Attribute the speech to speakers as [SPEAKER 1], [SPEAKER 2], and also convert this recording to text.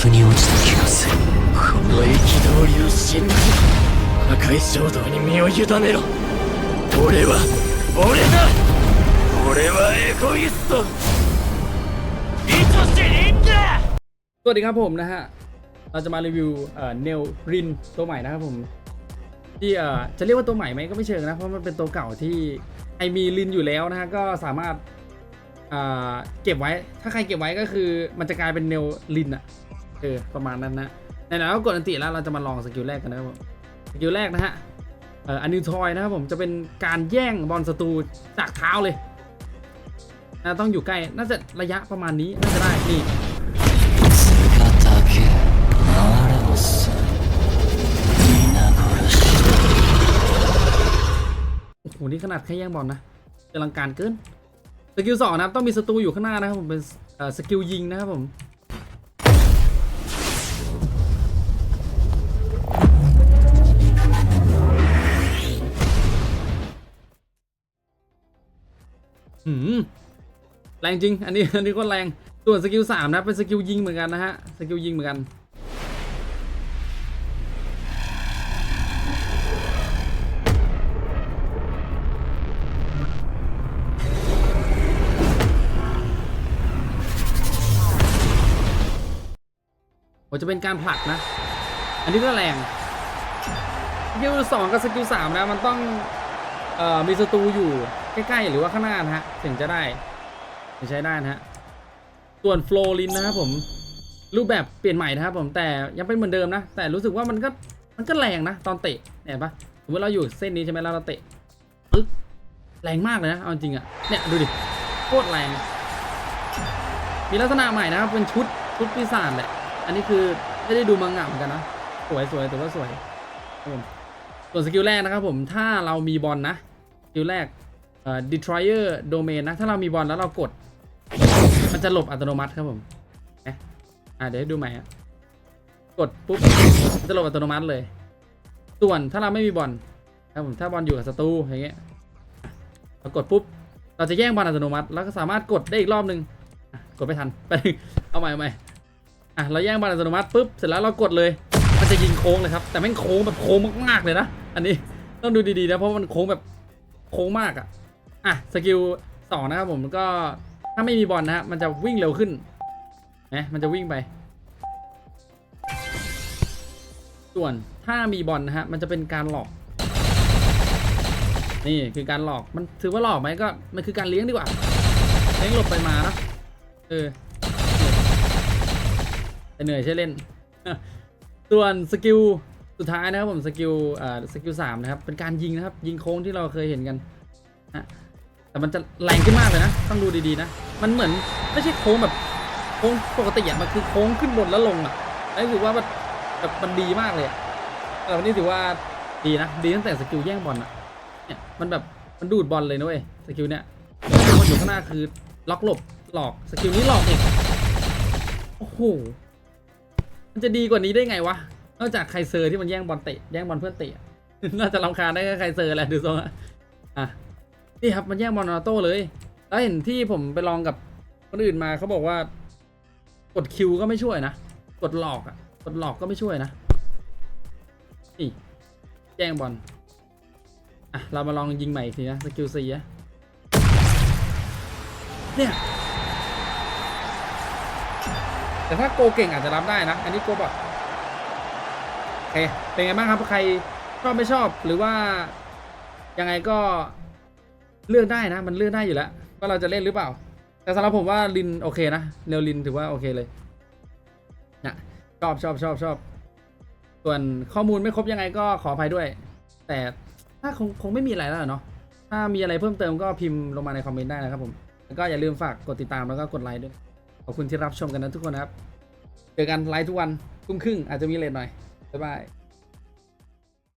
[SPEAKER 1] 腑に落ちた気がする
[SPEAKER 2] この憤りを信じ破壊衝動に身を委ねろ俺は俺だ俺はエゴイスト意図し人だ
[SPEAKER 3] สวัสดีครับผมนะฮะ เราจะมารีวิวเอ่อเนลรินตัวใหม่นะครับผม ที่เอ่อจะเรียกว่าตัวใหม่ไหมก็ไม่เชิงนะ เพราะมันเป็นตัวเก่าที่ใครมีรินอยู่แล้วนะฮะ ก็สามารถอ่าเก็บไว้ ถ้าใครเก็บไว้ก็คือมันจะกลายเป็นเนลรินอะ เออประมาณนั้นนะไหนๆก็กดอันติแล้วเราจะมาลองสกิลแรกกันนะครับสกิลแรกนะฮะเอ่ออันนิวทอยนะครับผมจะเป็นการแย่งบอลศัตรูจากเท้าเลยนะต้องอยู่ใกล้น่าจะระยะประมาณนี้น่าจะได้นี่โอ้โหนี่ขนาดแค่แย่งบอลนะกำลังการเกินสกิลสองนะต้องมีศัตรูอยู่ข้างหน้านะครับผมเป็นสกิลยิงนะครับผม แรงจริง อันนี้อันนี้ก็แรง ส่วนสกิลสามนะเป็นสกิลยิงเหมือนกันนะฮะ สกิลยิงเหมือนกัน ผมจะเป็นการผลักนะ อันนี้ก็แรง สกิลสองกับสกิลสามนะ มันต้อง เอ่อ มีศัตรูอยู่ ใกล้ๆ หรือว่าข้างหน้านะฮะถึงจะได้ถึงใช้ได้นะฮะส่วนโฟลลินนะครับผมรูปแบบเปลี่ยนใหม่นะครับผมแต่ยังเป็นเหมือนเดิมนะ แต่รู้สึกว่ามันก็มันก็แรงนะ ตอนเตะเนี่ยเห็นปะสมมติเราอยู่เส้นนี้ใช่ไหมแล้วเราเตะปึ๊กแรงมากเลยนะเอาจริงอะเนี่ยดูดิโคตรแรง มีลักษณะใหม่นะครับเป็นชุดชุดปีศาจแหละอันนี้คือไม่ได้ดูมังงะเหมือนกันนะสวยสวยแต่ว่าสวยส่วนสกิลแรกนะครับผมถ้าเรามีบอลนะสกิลแรก อ่อ destroyer domain นะ ถ้าเรามีบอลแล้วเรากด มันจะหลบอัตโนมัติครับผมเอ๊ะอะเดี๋ยวให้ดูใหม่อะกดปุ๊บมันจะหลบอัตโนมัติเลย ส่วนถ้าเราไม่มีบอลครับผมถ้าบอลอยู่กับศัตรูอย่างเงี้ยเรากดปุ๊บเราจะแย่งบอลอัตโนมัติ แล้วก็สามารถกดได้อีกรอบหนึ่งกดไม่ทันไปเอาใหม่เอาใหม่อะเราแย่งบอลอัตโนมัติปุ๊บเสร็จแล้วเรากดเลยมันจะยิงโค้งเลยครับ แต่แม่งโค้งแบบโค้งมากๆเลยนะ อันนี้ต้องดูดีๆนะเพราะมันโค้งแบบโค้งมากอะ อะสกิลสองนะครับผมก็ถ้าไม่มีบอลนะฮะมันจะวิ่งเร็วขึ้นนะมันจะวิ่งไป ส่วนถ้ามีบอลนะฮะมันจะเป็นการหลอก นี่คือการหลอกมันถือว่าหลอกไหมก็มันคือการเลี้ยงดีกว่าเลี้ยงหลบไปมานะเออแต่เหนื่อยใช่เล่น ส่วนสกิลสุดท้ายนะครับผมสกิลอ่าสกิลสามนะครับเป็นการยิงนะครับ ยิงโค้งที่เราเคยเห็นกันนะ แต่มันจะแรงขึ้นมากเลยนะ ต้องดูดีๆนะ มันเหมือนไม่ใช่โค้งแบบโค้งปกติอะมันคือโค้งขึ้นบนแล้วลงอะแล้วรู้สึกว่าแบบแบบมันดีมากเลยแต่วันนี้ถือว่าดีนะ ดีตั้งแต่สกิลแย่งบอลอะ เนี่ยมันแบบมันดูดบอลเลยนะเว้ยสกิลเนี้ยบอลอยู่ข้างหน้าคือล็อกหลบหลอกสกิลนี้หลอกอีกโอ้โหมันจะดีกว่านี้ได้ไงวะนอกจากไคเซอร์ที่มันแย่งบอลเตะแย่งบอลเพื่อนเตะน่าจะรำคาญได้แค่ไคเซอร์แหละดูทรงอะอะ นี่ครับมันแย่งบอลออโต้เลย แล้วเห็นที่ผมไปลองกับคนอื่นมาเขาบอกว่ากดคิวก็ไม่ช่วยนะ กดหลอกอะกดหลอกก็ไม่ช่วยนะ นี่แย่งบอล อะ เรามาลองยิงใหม่อีกทีนะ สกิลซีอะเนี่ย แต่ถ้าโกเก่งอาจจะรับได้นะ อันนี้โกบอทโอเค เป็นไงบ้างครับ ใครชอบไม่ชอบหรือว่ายังไงก็ เลือกได้นะ มันเลือกได้อยู่แล้วว่าเราจะเล่นหรือเปล่า แต่สำหรับผมว่าลินโอเคนะเนวลินถือว่าโอเคเลยนะชอบชอบชอบชอบ ส่วนข้อมูลไม่ครบยังไงก็ขออภัยด้วย แต่ถ้าคงคงไม่มีอะไรแล้วเนาะถ้ามีอะไรเพิ่มเติมก็พิมพ์ลงมาในคอมเมนต์ได้นะครับผมแล้วก็อย่าลืมฝากกดติดตามแล้วก็กดไลค์ด้วยขอบคุณที่รับชมกันนะทุกคนนะครับ เจอกันไลฟ์ทุกวันทุ่มครึ่งอาจจะมีเลทหน่อยบ๊ายบาย